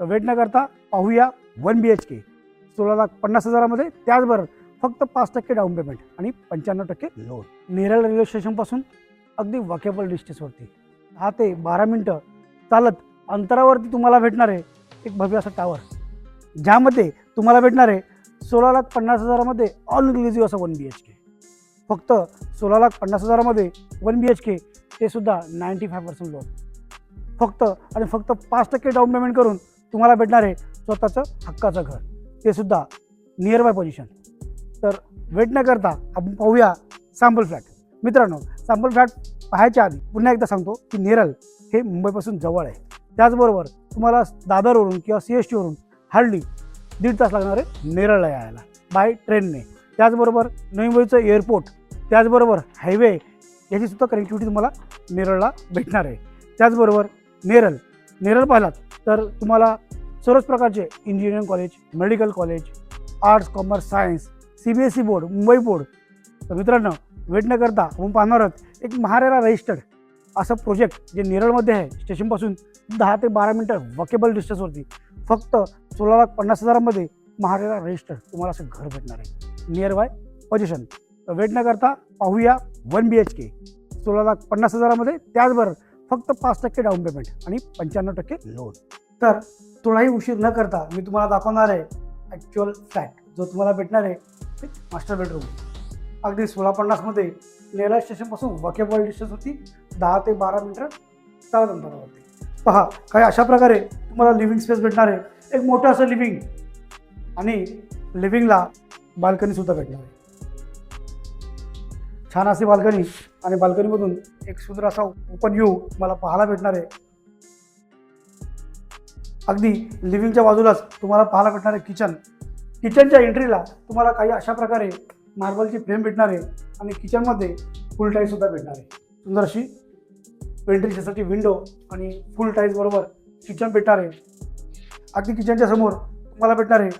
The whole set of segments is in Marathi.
तर वेट न करता पाहूया वन बी एच के सोळा लाख पन्नास हजारामध्ये. त्याचबरोबर फक्त पाच टक्के डाऊन पेमेंट आणि पंच्याण्णव टक्के लोन नेरळ रेल्वे स्टेशनपासून अगदी वॉकेबल डिस्टन्सवरती दहा ते बारा मिनटं चालत अंतरावरती तुम्हाला भेटणार आहे एक भव्य असं टावर ज्यामध्ये तुम्हाला भेटणार आहे सोळा लाख पन्नास हजारामध्ये ऑल इन्क्लुझिव्ह असं वन बी एच के फक्त सोळा लाख पन्नास हजारामध्ये वन बी एच के ते सुद्धा नाईंटी फाय पर्सेंट लोन फक्त आणि फक्त पाच टक्के डाऊन पेमेंट करून तुम्हाला भेटणार आहे स्वतःचं हक्काचं घर. ते सुद्धा नियर बाय पोझिशन तर वेट न करता आपण पाहूया सॅम्पल फ्लॅट मित्रांनो सॅम्पल फ्लॅट पाहायच्या आधी पुन्हा एकदा सांगतो की नेरल हे मुंबईपासून जवळ आहे. त्याचबरोबर तुम्हाला दादरवरून किंवा सी एस टीवरून हार्डली दीड तास लागणार आहे नेरळला यायला बाय ट्रेनने त्याचबरोबर नवी मुंबईचं एअरपोर्ट त्याचबरोबर हायवे याची सुद्धा कनेक्टिव्हिटी तुम्हाला नेरळला भेटणार आहे. त्याचबरोबर नेरळ नेरळ पाहिलात तर तुम्हाला सर्वच प्रकारचे engineering college medical college arts commerce science C B S E board Mumbai board तर मित्रांनो वेट न करता आपण पाहणार आहोत एक महाराला रजिस्टर्ड असं प्रोजेक्ट जे नेरळमध्ये आहे. स्टेशनपासून दहा ते बारा मिनटं वॉकेबल डिस्टन्सवरती फक्त सोळा लाख पन्नास हजारामध्ये महारेरा रजिस्टर्ड तुम्हाला असं घर भेटणार आहे. नियर बाय पोझिशन तर वेट न करता पाहूया वन बी एच के सोळा लाख पन्नास हजारामध्ये. त्याचबरोबर फक्त पाच टक्के डाऊन पेमेंट आणि पंच्याण्णव टक्के लोन तर थोडाही उशीर न करता मी तुम्हाला दाखवणार आहे ॲक्च्युअल फ्लॅट जो तुम्हाला भेटणार आहे एक मास्टर बेडरूम अगदी सोळा पन्नासमध्ये लेला स्टेशनपासून वॉकेबल डिस्टन्स होती दहा ते बारा मिनटं चालत अंतरावरती पहा काही अशा प्रकारे तुम्हाला लिव्हिंग स्पेस भेटणार आहे. एक मोठं असं लिव्हिंग आणि लिव्हिंगला बाल्कनीसुद्धा भेटणार आहे. छान अशी बाल्कनी आणि बाल्कनीमधून एक सुंदर असा ओपन व्ह्यू मला पाहायला भेटणार आहे. अगदी लिव्हिंगच्या बाजूलाच तुम्हाला पाहायला भेटणार आहे किचन किचनच्या एंट्रीला तुम्हाला काही अशा प्रकारे मार्बलची फ्रेम भेटणार आहे आणि किचनमध्ये फुल टाईल्ससुद्धा भेटणार आहे. सुंदर अशी वेंटिलेशनसाठी विंडो आणि फुल टाईल्स बरोबर किचन भेटणार आहे. अगदी किचनच्या समोर तुम्हाला भेटणार आहे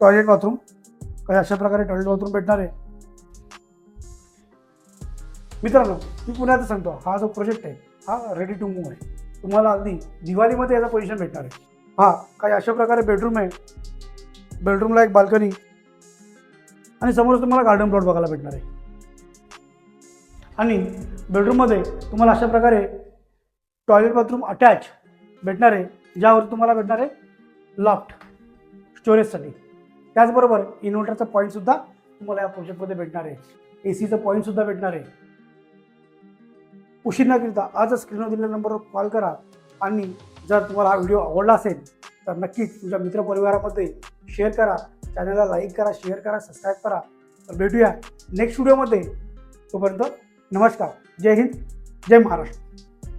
टॉयलेट बाथरूम काही अशा प्रकारे टॉयलेट बाथरूम भेटणार आहे. मित्रांनो मी पुन्हा सांगतो हा जो प्रोजेक्ट आहे हा रेडी टू मूव्ह आहे. तुम्हाला अगदी दिवाळीमध्ये याचा पोझिशन भेटणार आहे. हा काही अशा प्रकारे बेडरूम आहे. बेडरूमला एक बाल्कनी आणि समोरच तुम्हाला गार्डन प्लॉट बघायला भेटणार आहे. आणि बेडरूममध्ये तुम्हाला अशा प्रकारे टॉयलेट बाथरूम अटॅच भेटणार आहे ज्यावर तुम्हाला भेटणार आहे लॉफ्ट स्टोरेजसाठी त्याचबरोबर इन्व्हर्टरचा पॉईंटसुद्धा तुम्हाला या प्रोजेक्टमध्ये भेटणार आहे. ए सीचं पॉईंटसुद्धा भेटणार आहे. उशीर न करता आजच स्क्रीनवर दिलेल्या नंबरवर कॉल करा. आणि जर तुम्हाला हा व्हिडिओ आवडला असेल तर नक्कीच तुमच्या मित्रपरिवारामध्ये शेअर करा. चॅनलला लाईक करा शेअर करा सबस्क्राईब करा. तर भेटूया नेक्स्ट व्हिडिओमध्ये तोपर्यंत नमस्कार. जय हिंद जय महाराष्ट्र.